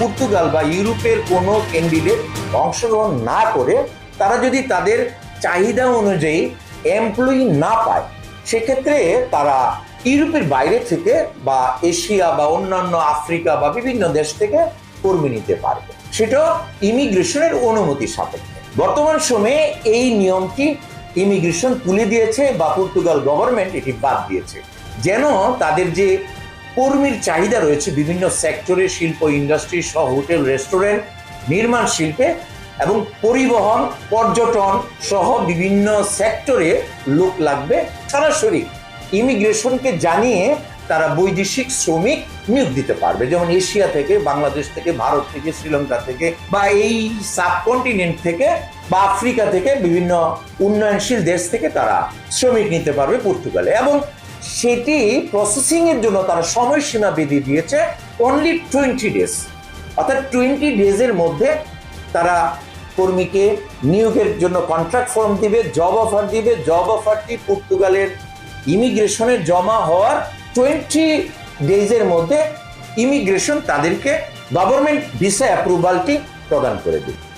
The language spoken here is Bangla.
পর্তুগাল বা ইউরোপের কোনো ক্যান্ডিডেট অংশগ্রহণ না করে তারা যদি তাদের চাহিদা অনুযায়ী এমপ্লয়ি না পায়, সেক্ষেত্রে তারা ইউরোপের বাইরে থেকে বা এশিয়া বা অন্যান্য আফ্রিকা বা বিভিন্ন দেশ থেকে কর্মী নিতে পারবে। সেটা ইমিগ্রেশনের অনুমতি সাপেক্ষে। বর্তমান সময়ে এই নিয়মটি ইমিগ্রেশন তুলে দিয়েছে বা পর্তুগাল গভর্নমেন্ট এটি বাদ দিয়েছে। যেন তাদের যে কর্মীর চাহিদা রয়েছে বিভিন্ন সেক্টরে শিল্প ইন্ডাস্ট্রি সহ হোটেল রেস্টুরেন্ট নির্মাণ শিল্পে এবং পরিবহন, পর্যটন সহ বিভিন্ন সেক্টরে লোক লাগবে সরাসরি। ইমিগ্রেশনকে জানিয়ে তারা বৈদেশিক শ্রমিক নিয়োগ দিতে পারবে। যেমন এশিয়া থেকে, বাংলাদেশ থেকে, ভারত থেকে, শ্রীলঙ্কা থেকে বা এই সাবকন্টিনেন্ট থেকে বা আফ্রিকা থেকে বিভিন্ন উন্নয়নশীল দেশ থেকে তারা শ্রমিক নিতে পারবে পর্তুগালে। এবং সেটি প্রসেসিং এর জন্য তারা সময়সীমা বেঁধে দিয়েছে অনলি টোয়েন্টি ডেজ অর্থাৎ টোয়েন্টি ডেজের মধ্যে তারা কর্মীকে নিয়োগের জন্য কন্ট্রাক্ট ফর্ম দিবে জব অফার দিবে জব অফারটি পর্তুগালের ইমিগ্রেশনে জমা হওয়ার টোয়েন্টি ডেজের মধ্যে ইমিগ্রেশন তাদেরকে গভর্নমেন্ট ভিসা অ্যাপ্রুভালটি প্রদান করে দেবে।